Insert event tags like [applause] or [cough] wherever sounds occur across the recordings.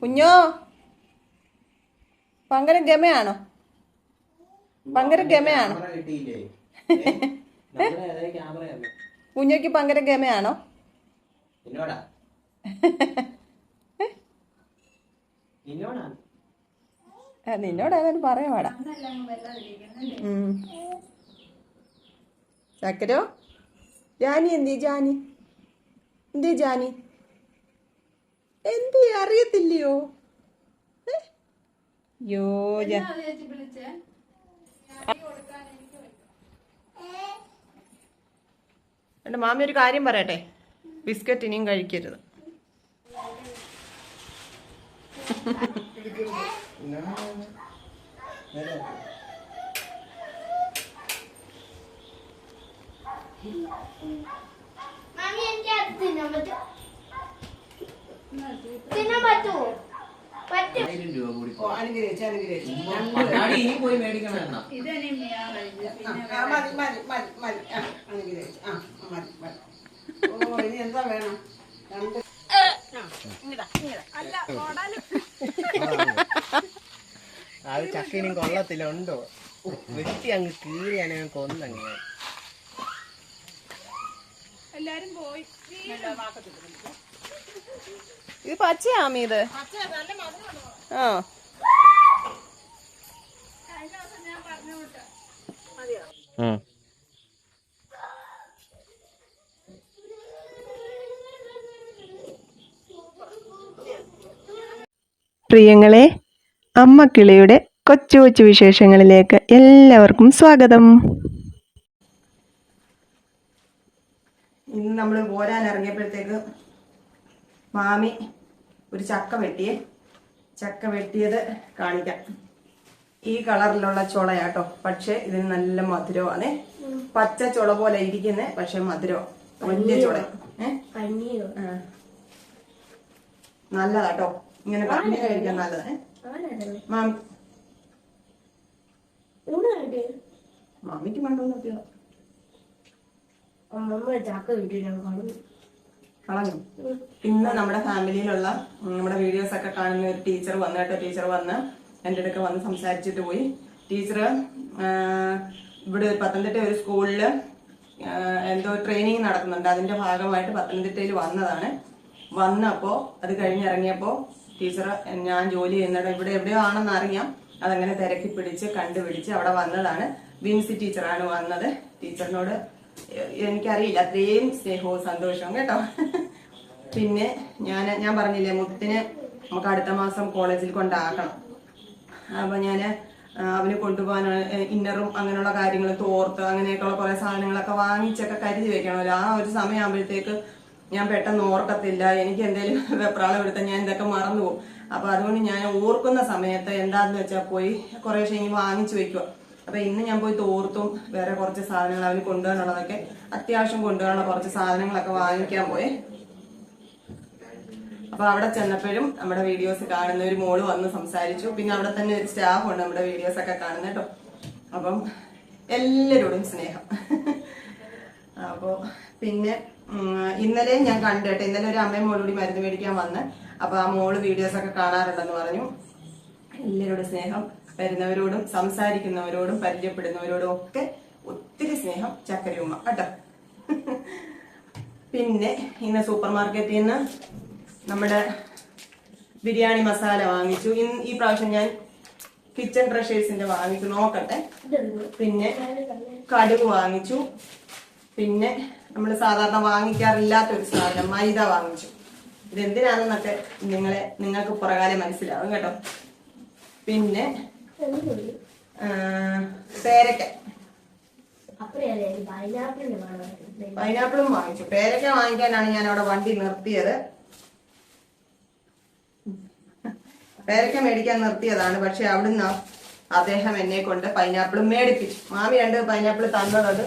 കുഞ്ഞോ? ഭയങ്കര ഗമയാണോ? ഭയങ്കര ഗമയാണോ? കുഞ്ഞോക്ക് ഭയങ്കര ഗമയാണോ? നിന്നോടാ പറയാടാ ചക്കരോ? ജാനി എന്തി ജാനി? എന്തി ജാനി? എന്തി അറിയത്തില്ലയോ? യോ എന്റെ മാമി ഒരു കാര്യം പറയട്ടെ? ബിസ്ക്കറ്റ് ഇനിയും കഴിക്കരുത്. മാമി എനിക്ക് അത് തിന്നാൻ പറ്റും തിന്നാൻ പറ്റുമോ പറ്റും. ആയിരം രൂപ കൂടി ഓ, അനുഗ്രഹിച്ച്, അനുഗ്രഹിച്ച്. കണ്ണാടി ഇനി പോയി മേടിക്കണം. എന്നാ ആ, മതി, മതി, മതി, മതി. ആ, അനുഗ്രഹിച്ച്. ആ, മതി, മതി. ഓ, ഇനി എന്താ വേണം? രണ്ട് അത് ചക്കനും കൊള്ളത്തില്ല ഉണ്ടോ വെട്ടി അങ്ങ് കീറിയാണ് ഞാൻ കൊന്നങ്ങ്. ഇത് പച്ചയാമി ഇത് ആ. പ്രിയങ്ങളെ അമ്മ കിളിയുടെ കൊച്ചു കൊച്ചു വിശേഷങ്ങളിലേക്ക് എല്ലാവർക്കും സ്വാഗതം. ഇന്ന് നമ്മൾ പോരാൻ ഇറങ്ങിയപ്പോഴത്തേക്ക് മാമി ഒരു ചക്ക വെട്ടിയേ. ചക്ക വെട്ടിയത് കാണിക്കാം. ഈ കളറിലുള്ള ചുളയാട്ടോ. പക്ഷെ ഇതിന് നല്ല മധുരമാണ് പച്ച ചുള പോലെ ഇരിക്കുന്നേ പക്ഷെ മധുരം വലിയ ചുള നല്ലതാട്ടോ. ഇങ്ങനെ പറഞ്ഞു കഴിക്കാൻ നല്ലത്. മാമി. മാമിക്ക് അമ്മമ്മ ചാക്ക വീട്ടിലാണ് കളഞ്ഞു. ഇന്ന് നമ്മുടെ ഫാമിലിയിലുള്ള നമ്മുടെ വീഡിയോസ് ഒക്കെ കാണുന്ന ഒരു ടീച്ചർ വന്നു കേട്ടോ ടീച്ചർ വന്ന് എന്റെ അടുക്ക വന്ന് സംസാരിച്ചിട്ട് പോയി. ടീച്ചർ ഇവിടെ പത്തനംതിട്ട ഒരു സ്കൂളിൽ എന്തോ ട്രെയിനിങ് നടക്കുന്നുണ്ട് അതിന്റെ ഭാഗമായിട്ട് പത്തനംതിട്ടയിൽ വന്നതാണ്. വന്നപ്പോൾ അത് കഴിഞ്ഞിറങ്ങിയപ്പോൾ ടീച്ചർ ഞാൻ ജോലി ചെയ്യുന്നിടം ഇവിടെ എവിടെയോ ആണെന്ന് അറിയാം. അതങ്ങനെ തിരക്കി പിടിച്ച് കണ്ടുപിടിച്ച് അവിടെ വന്നതാണ്. വിൻസി ടീച്ചറാണ് വന്നത്. ടീച്ചറിനോട് എനിക്കറിയില്ല. അത്രയും സ്നേഹവും സന്തോഷവും കേട്ടോ. പിന്നെ ഞാൻ ഞാൻ പറഞ്ഞില്ലേ മുത്തിന് നമുക്ക് അടുത്ത മാസം കോളേജിൽ കൊണ്ടാക്കണം. അപ്പൊ ഞാൻ അവന് കൊണ്ടുപോകാൻ ഇന്നറും അങ്ങനെയുള്ള കാര്യങ്ങൾ തോർത്ത് അങ്ങനെയൊക്കെയുള്ള കുറെ സാധനങ്ങളൊക്കെ വാങ്ങിച്ചൊക്കെ കരുതി വെക്കണമല്ലോ ആ ഒരു സമയമാകുമ്പോഴത്തേക്ക് ഞാൻ പെട്ടെന്ന് ഓർക്കത്തില്ല. എനിക്ക് എന്തെങ്കിലും വെപ്രാളം എടുത്താൽ ഞാൻ ഇതൊക്കെ മറന്നു പോകും. അപ്പൊ അതുകൊണ്ട് ഞാൻ ഓർക്കുന്ന സമയത്ത് എന്താന്ന് വെച്ചാൽ പോയി കുറേശ്ശെ ശനി വാങ്ങിച്ചു വെക്കുക അപ്പൊ ഇന്ന് ഞാൻ പോയി തോർത്തും വേറെ കുറച്ച് സാധനങ്ങൾ അവന് കൊണ്ടുപോകാനുള്ളതൊക്കെ അത്യാവശ്യം കൊണ്ടുപോകാനുള്ള കുറച്ച് സാധനങ്ങളൊക്കെ വാങ്ങിക്കാൻ പോയെ. അപ്പൊ അവിടെ ചെന്നപ്പോഴും നമ്മുടെ വീഡിയോസ് കാണുന്ന ഒരു മോൾ വന്ന് സംസാരിച്ചു. പിന്നെ അവിടെ തന്നെ ഒരു സ്റ്റാഫ് ഉണ്ട് നമ്മുടെ വീഡിയോസ് ഒക്കെ കാണുന്ന കേട്ടോ. അപ്പം എല്ലാരോടും സ്നേഹം. അപ്പോ പിന്നെ ഇന്നലെ ഞാൻ കണ്ടു കേട്ടോ. ഇന്നലെ ഒരു അമ്മയും മോളും കൂടി മരുന്ന് മേടിക്കാൻ വന്ന്. അപ്പൊ ആ മോൾ വീഡിയോസ് ഒക്കെ കാണാറുണ്ടെന്ന് പറഞ്ഞു. എല്ലാരോടും സ്നേഹം. വരുന്നവരോടും സംസാരിക്കുന്നവരോടും പരിചയപ്പെടുന്നവരോടും ഒക്കെ ഒത്തിരി സ്നേഹം ചക്കരയുമ്മ കേട്ടോ? പിന്നെ ഇന്ന് സൂപ്പർ മാർക്കറ്റിൽ നിന്ന് നമ്മുടെ ബിരിയാണി മസാല വാങ്ങിച്ചു. ഇന്ന് ഈ പ്രാവശ്യം ഞാൻ കിച്ചൺ ട്രഷേഴ്സിന്റെ വാങ്ങിച്ചു. നോക്കട്ടെ. പിന്നെ കടുക് വാങ്ങിച്ചു. പിന്നെ നമ്മൾ സാധാരണ വാങ്ങിക്കാറില്ലാത്ത ഒരു സാധനം മൈദ വാങ്ങിച്ചു. ഇതെന്തിനാണെന്നൊക്കെ നിങ്ങളെ നിങ്ങൾക്ക് പുറകാലെ മനസ്സിലാവും കേട്ടോ. പിന്നെ പേരക്ക. പൈനാപ്പിളും വാങ്ങിച്ചു. പേരക്ക വാങ്ങിക്കാനാണ് ഞാൻ അവിടെ വണ്ടി നിർത്തിയത്. പേരക്ക മേടിക്കാൻ നിർത്തിയതാണ്. പക്ഷെ അവിടുന്ന് അദ്ദേഹം എന്നെ കൊണ്ട് പൈനാപ്പിളും മേടിപ്പിച്ചു. മാമി രണ്ട് പൈനാപ്പിൾ തന്നത് അത്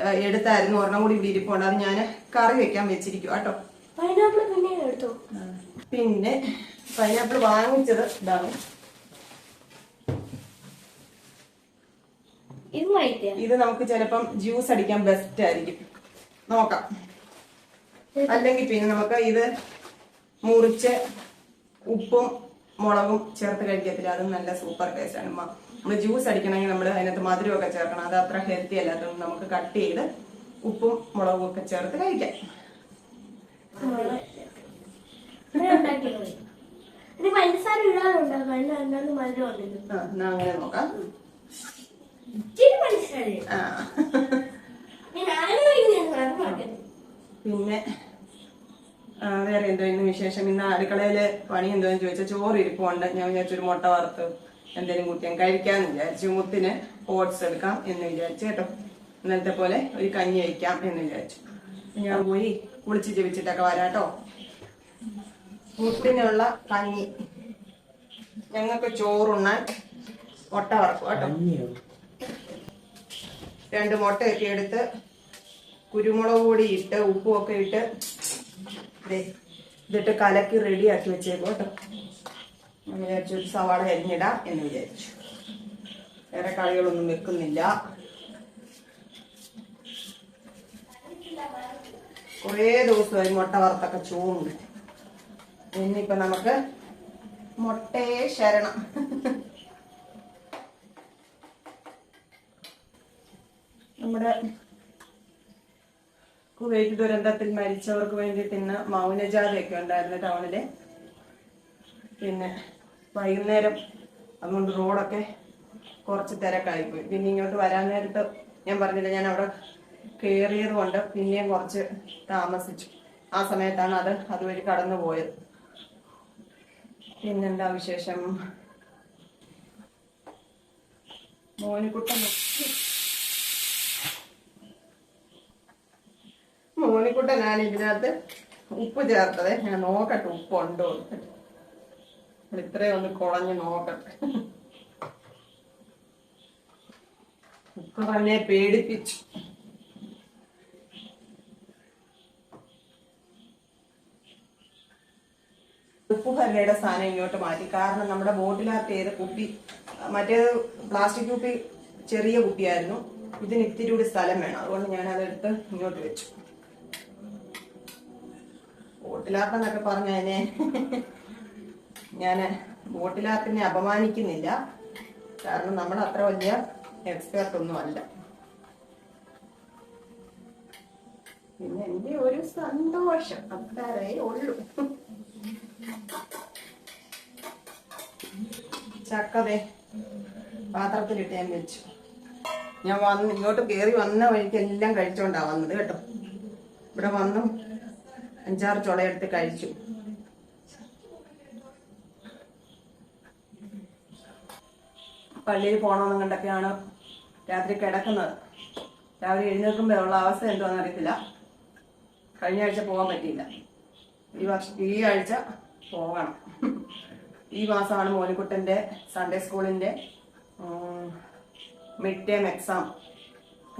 ഏഹ്, എടുത്തായിരുന്നു. ഒരെണ്ണം കൂടി ഇവിടെ ഇരിപ്പുണ്ട്. അത് ഞാൻ കറി വെക്കാൻ വെച്ചിരിക്കും കേട്ടോ. പൈനാപ്പിൾ പിന്നെ പിന്നെ പൈനാപ്പിൾ വാങ്ങിച്ചത് ഇതാണ്. ഇത് നമുക്ക് ചിലപ്പം ജ്യൂസ് അടിക്കാൻ ബെസ്റ്റ് ആയിരിക്കും. നോക്കാം. അല്ലെങ്കിൽ പിന്നെ നമുക്ക് ഇത് മുറിച്ച് ഉപ്പും മുളകും ചേർത്ത് കഴിക്കത്തില്ല. അതും നല്ല സൂപ്പർ ടേസ്റ്റ് ആണ്. നമ്മൾ ജ്യൂസ് അടിക്കണമെങ്കിൽ നമ്മൾ അതിനകത്ത് മധുരമൊക്കെ ചേർക്കണം. അത് അത്ര ഹെൽത്തി അല്ലാത്തതുകൊണ്ട് നമുക്ക് കട്ട് ചെയ്ത് ഉപ്പും മുളകും ഒക്കെ ചേർത്ത് കഴിക്കാം. അങ്ങനെ നോക്കാം. പിന്നെ വേറെ എന്തോ ഇന്ന് വിശേഷം? ഇന്ന് അടുക്കളയിൽ പണി എന്തോന്ന് ചോദിച്ചാൽ ചോറ് ഇരിപ്പുണ്ട്. ഞാൻ വിചാരിച്ചു ഒരു മുട്ട വറുത്ത് എന്തെങ്കിലും ഞാൻ കഴിക്കാന്ന് വിചാരിച്ചു. മുത്തിന് ഓട്സ് എടുക്കാം എന്ന് വിചാരിച്ചു കേട്ടോ. ഇന്നലത്തെ പോലെ ഒരു കഞ്ഞി വയ്ക്കാം എന്ന് വിചാരിച്ചു. ഞാൻ പോയി കുളിച്ച് ജപിച്ചിട്ടൊക്കെ വരാട്ടോ മുത്തിനുള്ള കഞ്ഞി. ഞങ്ങൾക്ക് ചോറുണ്ണാൻ മുട്ട വറക്കും കേട്ടോ. രണ്ട് മുട്ടയൊക്കെ എടുത്ത് കുരുമുളക് പൊടി ഇട്ട് ഉപ്പും ഒക്കെ ഇട്ട് ഇതിട്ട് കലക്കി റെഡിയാക്കി വെച്ചേക്കും കേട്ടോ. വിചാരിച്ചു ഒരു സവാള അരിഞ്ഞിടാം എന്ന് വിചാരിച്ചു. വേറെ കറികളൊന്നും വെക്കുന്നില്ല. കുറേ ദിവസമായി മുട്ട വറുത്തൊക്കെ ചൂണ്ട് ഇന്നിപ്പോ നമുക്ക് മുട്ടയെ ശരണം. നമ്മുടെ കുവൈറ്റ് ദുരന്തത്തിൽ മരിച്ചവർക്ക് വേണ്ടിയിട്ട് ഇന്ന് മൗനജാഥയൊക്കെ ഉണ്ടായിരുന്നു ടൗണിൽ. പിന്നെ വൈകുന്നേരം അതുകൊണ്ട് റോഡൊക്കെ കുറച്ച് തിരക്കായി പോയി. പിന്നെ ഇങ്ങോട്ട് വരാൻ നേരത്ത് ഞാൻ പറഞ്ഞില്ല ഞാൻ അവിടെ കയറിയത് കൊണ്ട് പിന്നെയും കുറച്ച് താമസിച്ചു. ആ സമയത്താണ് അത് അതുവഴി കടന്നു പോയത് പിന്നെന്താ വിശേഷം? മോനിക്കുട്ടൻ മോനിക്കുട്ടനാണ് ഇതിനകത്ത് ഉപ്പ് ചേർത്തത്. ഞാൻ നോക്കട്ടെ ഉപ്പ് ഉണ്ടോ. ഇത്രയും ഒന്ന് കുളഞ്ഞ് നോക്കട്ടെ. ഉപ്പ് തന്നെ പേടിപ്പിച്ചു. ഉപ്പ് സാധനം ഇങ്ങോട്ട് മാറ്റി. കാരണം നമ്മുടെ ബോട്ടിനകത്ത് ഏത് കുപ്പി മറ്റേത് പ്ലാസ്റ്റിക് കുപ്പി ചെറിയ കുപ്പിയായിരുന്നു. ഇതിന് ഇത്തിരി കൂടി സ്ഥലം വേണം. അതുകൊണ്ട് ഞാനതെടുത്ത് ഇങ്ങോട്ട് വെച്ചു. ബോട്ടിലാർട്ടെന്നൊക്കെ പറഞ്ഞ അതിനെ ഞാൻ ബോട്ടിലാർട്ടിനെ അപമാനിക്കുന്നില്ല. കാരണം നമ്മൾ അത്ര വലിയ എക്സ്പേർട്ട് ഒന്നും അല്ല പിന്നെ എന്റെ ഒരു സന്തോഷം അത്രേ ഉള്ളൂ. ചക്കതെ പാത്രത്തിലിട്ട് ഞാൻ വെച്ചു. ഞാൻ വന്ന് ഇങ്ങോട്ട് കേറി വന്ന വഴിക്ക് എല്ലാം കഴിച്ചോണ്ടാ വന്നത് കേട്ടോ. ഇവിടെ വന്നു അഞ്ചാറ് ചുളയെടുത്ത് കഴിച്ചു. പള്ളിയിൽ പോകണമെന്നും കണ്ടൊക്കെയാണ് രാത്രി കിടക്കുന്നത്. രാവിലെ എഴുന്നേൽക്കുമ്പോൾ ഉള്ള അവസ്ഥ എന്തോന്ന് അറിയത്തില്ല. കഴിഞ്ഞ ആഴ്ച പോകാൻ പറ്റിയില്ല. ഈ വർഷം ഈ ആഴ്ച പോകണം ഈ മാസമാണ് മോനിക്കുട്ടന്റെ സൺഡേ സ്കൂളിന്റെ മിഡ് ടേം എക്സാം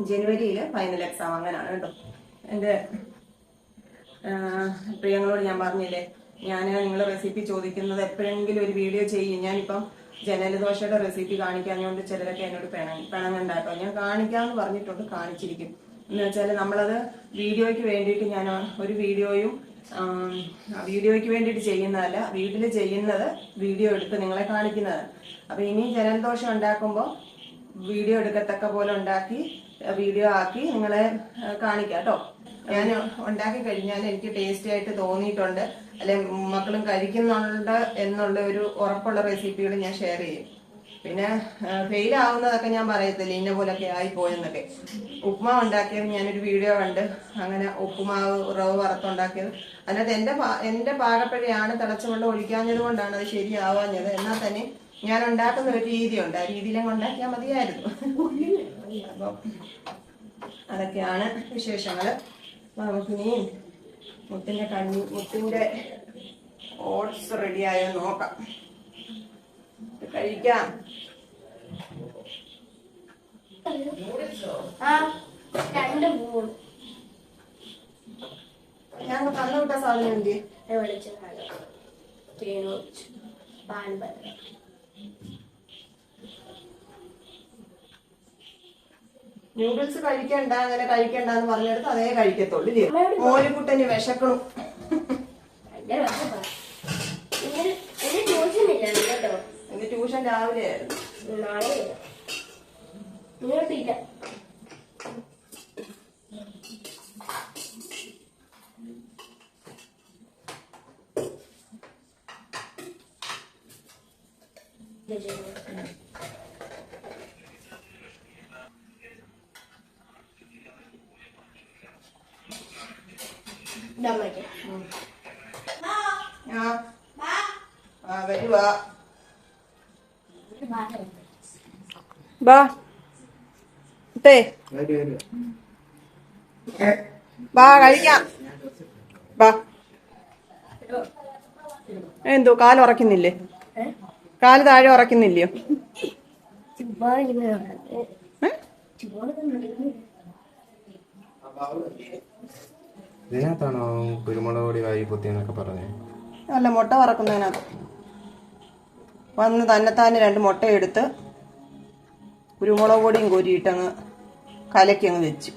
ജനുവരിയിൽ ഫൈനൽ എക്സാം അങ്ങനെയാണ് കേട്ടോ. എന്റെ പ്രിയങ്ങളോട് ഞാൻ പറഞ്ഞില്ലേ ഞാൻ നിങ്ങൾ റെസിപ്പി ചോദിക്കുന്നത് എപ്പോഴെങ്കിലും ഒരു വീഡിയോ ചെയ്യും. ഞാനിപ്പം ജനലദോഷയുടെ റെസിപ്പി കാണിക്കാഞ്ഞുകൊണ്ട് ചിലരൊക്കെ എന്നോട് പിണങ്ങി പിണങ്ങണ്ടാട്ടോ ഞാൻ കാണിക്കാമെന്ന് പറഞ്ഞിട്ടുണ്ട് കാണിച്ചിരിക്കും. എന്ന് വെച്ചാൽ നമ്മളത് വീഡിയോയ്ക്ക് വേണ്ടിയിട്ട് ഞാൻ ഒരു വീഡിയോയും വീഡിയോയ്ക്ക് വേണ്ടിയിട്ട് ചെയ്യുന്നതല്ല വീട്ടിൽ ചെയ്യുന്നത് വീഡിയോ എടുത്ത് നിങ്ങളെ കാണിക്കുന്നത്. അപ്പൊ ഇനി ജനലദോഷം ഉണ്ടാക്കുമ്പോൾ വീഡിയോ എടുക്കത്തക്ക പോലെ ഉണ്ടാക്കി വീഡിയോ ആക്കി നിങ്ങളെ കാണിക്കാം കേട്ടോ ഞാൻ ഉണ്ടാക്കി കഴിഞ്ഞാൽ എനിക്ക് ടേസ്റ്റി ആയിട്ട് തോന്നിയിട്ടുണ്ട്. അല്ലെ മക്കളും കഴിക്കുന്നുണ്ട് എന്നുള്ള ഒരു ഉറപ്പുള്ള റെസിപ്പികൾ ഞാൻ ഷെയർ ചെയ്യും. പിന്നെ ഫെയിൽ ആവുന്നതൊക്കെ ഞാൻ പറയത്തില്ല ഇന്ന പോലൊക്കെ ആയിപ്പോയെന്നൊക്കെ. ഉപ്പുമാവ് ഉണ്ടാക്കിയത് ഞാനൊരു വീഡിയോ കണ്ട് അങ്ങനെ ഉപ്പുമാവ് റവ് വറുത്തുണ്ടാക്കിയത് അതിനകത്ത് എന്റെ എന്റെ എന്റെ പാകപ്പഴയാണ് തിളച്ച വെള്ളം ഒഴിക്കാഞ്ഞത് കൊണ്ടാണ് അത് ശരിയാവാഞ്ഞത്. എന്നാൽ തന്നെ ഞാൻ ഉണ്ടാക്കുന്ന ഒരു രീതിയുണ്ട് ആ രീതിയിലും ഉണ്ടാക്കിയാൽ മതിയായിരുന്നു. അപ്പം അതൊക്കെയാണ് വിശേഷങ്ങൾ. അപ്പൊ നമുക്കിനി മുത്തിന്റെ കണ്ണി മുത്തിന്റെ ഓട്സ് റെഡിയായോ നോക്കാം. കഴിക്കാം. ആ? രണ്ട് മൂന്ന്. ഞാൻ തന്നു വിട്ട സാധനം എന്ത്? വെളിച്ചെണ്ണ തേനോ പാൽ ബട്ടർ നൂഡിൽസ് കഴിക്കണ്ട അങ്ങനെ കഴിക്കണ്ട എന്ന് പറഞ്ഞെടുത്ത് അതേ കഴിക്കത്തുള്ളൂ ഇല്ലേ? മോലിക്കുട്ടന് വിശക്കണം. ട്യൂഷൻ ചോദിച്ചില്ല ഞാൻ രാവിലെ ആയിരുന്നു. നാളെ ഇങ്ങോട്ടില്ല ഇതമ്മയ്ക്ക് ആ ആ വരുവാ ബാ. ഇട്ടേ ബാ കഴിക്കാം. ബാ. എന്തോ കാൽ ഉറക്കുന്നില്ലേ കാൽ താഴെ ഉറക്കുന്നില്ലയോ. ഇതിനകത്താണോ കുരുമുളക് പൊടി വായി പൊത്തിയെന്നൊക്കെ പറഞ്ഞേ? അല്ല മുട്ട വറക്കുന്നതിനകത്ത്. വന്ന് തന്നെത്താനെ രണ്ട് മുട്ട എടുത്ത് കുരുമുളക് പൊടിയും കോരിയിട്ടങ്ങ് കലക്കി അങ്ങ് വെച്ചു.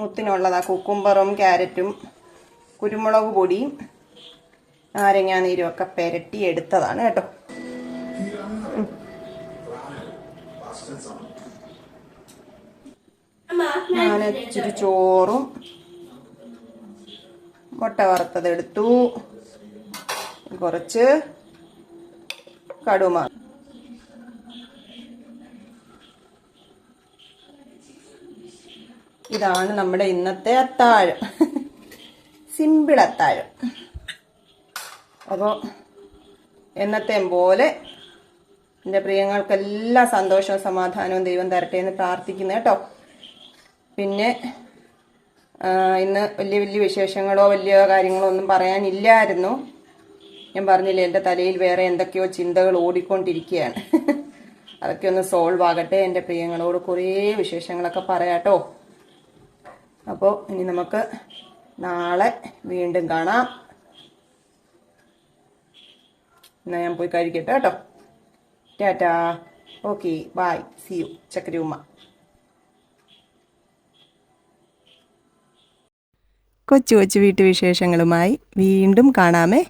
മുത്തിനുള്ളതാ കുക്കുംബറും ക്യാരറ്റും കുരുമുളക് പൊടിയും നാരങ്ങാ നീരും ഒക്കെ പെരട്ടി എടുത്തതാണ് കേട്ടോ. ഞാൻ ഇച്ചിരി ചോറും മുട്ട വറുത്തതെടുത്തു കുറച്ച് കടുമ. ഇതാണ് നമ്മുടെ ഇന്നത്തെ അത്താഴം. സിമ്പിൾ അത്താഴം. അപ്പോൾ എന്നത്തെയും പോലെ എന്റെ പ്രിയങ്ങൾക്കെല്ലാം സന്തോഷവും സമാധാനവും ദൈവം തരട്ടെ എന്ന് പ്രാർത്ഥിക്കുന്നു കേട്ടോ. പിന്നെ ഇന്ന് വലിയ വലിയ വിശേഷങ്ങളോ വലിയ കാര്യങ്ങളോ ഒന്നും പറയാനില്ലായിരുന്നു. ഞാൻ പറഞ്ഞില്ലേ എന്റെ തലയിൽ വേറെ എന്തൊക്കെയോ ചിന്തകൾ ഓടിക്കൊണ്ടിരിക്കുകയാണ്. [laughs] അതൊക്കെ ഒന്ന് സോൾവ് ആകട്ടെ എന്റെ പ്രിയങ്ങളോട് കുറേ വിശേഷങ്ങളൊക്കെ പറയാട്ടോ. അപ്പോൾ ഇനി നമുക്ക് നാളെ വീണ്ടും കാണാം. എന്നാ ഞാൻ പോയി കഴിക്കട്ടെ കേട്ടോ. Tata. Okay bye see you ചക്രി ഉമ്മ കൊച്ചു കൊച്ചു വീട്ടുവിശേഷങ്ങളുമായി വീണ്ടും കാണാമേ.